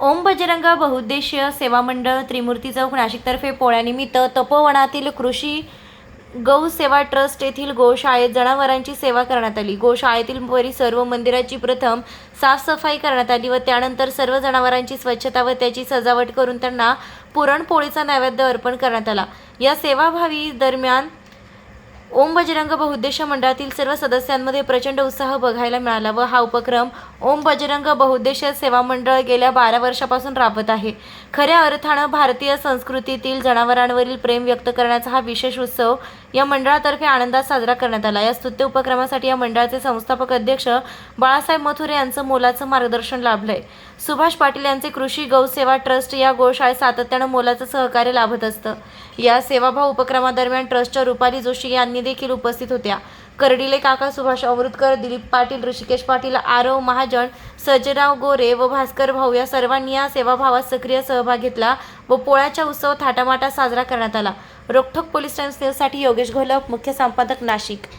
ओम बजरंग बहुउद्देशीय सेवा मंडळ त्रिमूर्ती चौक नाशिकतर्फे पोळ्यानिमित्त तपोवनातील कृषी गौसेवा ट्रस्ट येथील गोशाळेत जनावरांची सेवा करण्यात आली. गोशाळेतील परिसर व मंदिराची प्रथम साफसफाई करण्यात आली व त्यानंतर सर्व जनावरांची स्वच्छता व त्याची सजावट करून त्यांना पुरणपोळीचा नैवेद्य अर्पण करण्यात आला. या सेवाभावी दरम्यान ओम बजरंग बहुद्देश मंडळातील सर्व सदस्यांमध्ये प्रचंड उत्साह बघायला मिळाला व हा उपक्रम ओम बजरंग बहुद्देश सेवा मंडळ गेल्या बारा वर्षापासून राबवत आहे. खऱ्या अर्थानं भारतीय संस्कृतीतील जनावरांवरील प्रेम व्यक्त करण्याचा हा विशेष उत्सव या मंडळातर्फे आनंदात साजरा करण्यात आला. या स्तुत्य उपक्रमासाठी या मंडळाचे संस्थापक अध्यक्ष बाळासाहेब मथुरे यांचं मोलाचं मार्गदर्शन लाभलंय. सुभाष पाटील यांचे कृषी गौसेवा ट्रस्ट या गोशाळेत सातत्यानं मोलाचं सहकार्य लाभत असतं. या सेवाभाव उपक्रमादरम्यान ट्रस्टच्या रुपाली जोशी यांनी देखील उपस्थित होत्या. कर्डिले काका सुभाष अवरुतकर दिलीप पाटील ऋषिकेश पाटील आरव महाजन सजराव गोरे व भास्कर भाऊ या सर्वांनी या सेवाभावात सक्रिय सहभाग घेतला व पोळ्याच्या उत्सव थाटामाटात साजरा करण्यात आला. रोखोक पोलीस टाइम्स न्यूजसाठी योगेश घोलप मुख्य संपादक नाशिक.